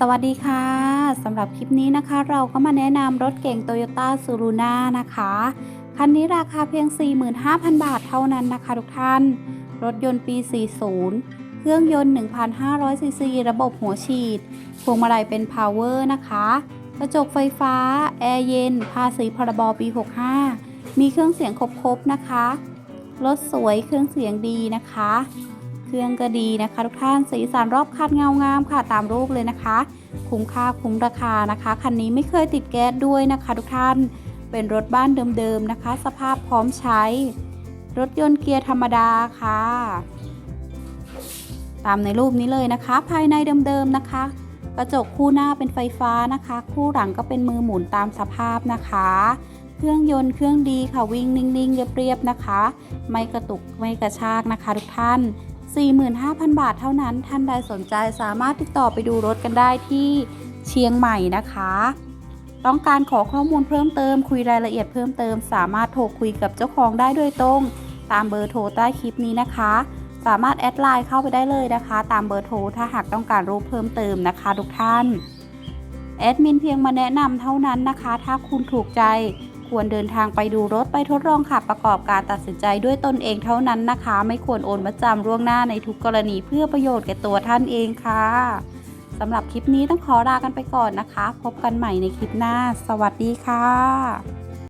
สวัสดีค่ะสำหรับคลิปนี้นะคะ เราก็มาแนะนำรถเก่ง Toyota s u r u n a นะคะ คันนี้ราคาเพียง 45,000 บาทเท่านั้นนะคะทุกท่าน รถยนต์ปี 40 เครื่องยนต์ 1,500 ซีซี ระบบหัวฉีด พวงมาลัยเป็น Power นะคะ กระจกไฟฟ้า แอร์เย็น ภาษีพรบปี 65 มีเครื่องเสียงครบๆนะคะ รถสวยเครื่องเสียงดีนะคะ เครื่องก็ดีนะคะทุกท่านสีสันรอบคันเงางามค่ะตามรูปเลยนะคะ คุ้มค่าคุ้มราคานะคะคันนี้ไม่เคยติดแก๊สด้วยนะคะทุกท่าน เป็นรถบ้านเดิมๆนะคะ สภาพพร้อมใช้ รถยนต์เกียร์ธรรมดาค่ะ ตามในรูปนี้เลยนะคะ ภายในเดิมๆนะคะ กระจกคู่หน้าเป็นไฟฟ้านะคะ คู่หลังก็เป็นมือหมุนตามสภาพนะคะเครื่องยนต์เครื่องดีค่ะวิ่งนิ่งๆเรียบๆนะคะ ไม่กระตุกไม่กระชากนะคะ ทุกท่าน 45,000 บาทเท่านั้น ท่านใดสนใจสามารถติดต่อไปดูรถกันได้ที่เชียงใหม่นะคะ ต้องการขอข้อมูลเพิ่มเติม คุยรายละเอียดเพิ่มเติม สามารถโทรคุยกับเจ้าของได้โดยตรง ตามเบอร์โทรใต้คลิปนี้นะคะ สามารถแอดไลน์เข้าไปได้เลยนะคะ ตามเบอร์โทรถ้าหากต้องการรู้เพิ่มเติมนะคะ ทุกท่านแอดมินเพียงมาแนะนำเท่านั้นนะคะ ถ้าคุณถูกใจ ควรเดินทางไปดูรถไปทดลองขับประกอบการตัดสินใจด้วยตนเองเท่านั้นนะคะ ไม่ควรโอนมาจำล่วงหน้าในทุกกรณีเพื่อประโยชน์แก่ตัวท่านเองค่ะสำหรับคลิปนี้ต้องขอลากันไปก่อนนะคะ พบกันใหม่ในคลิปหน้า สวัสดีค่ะ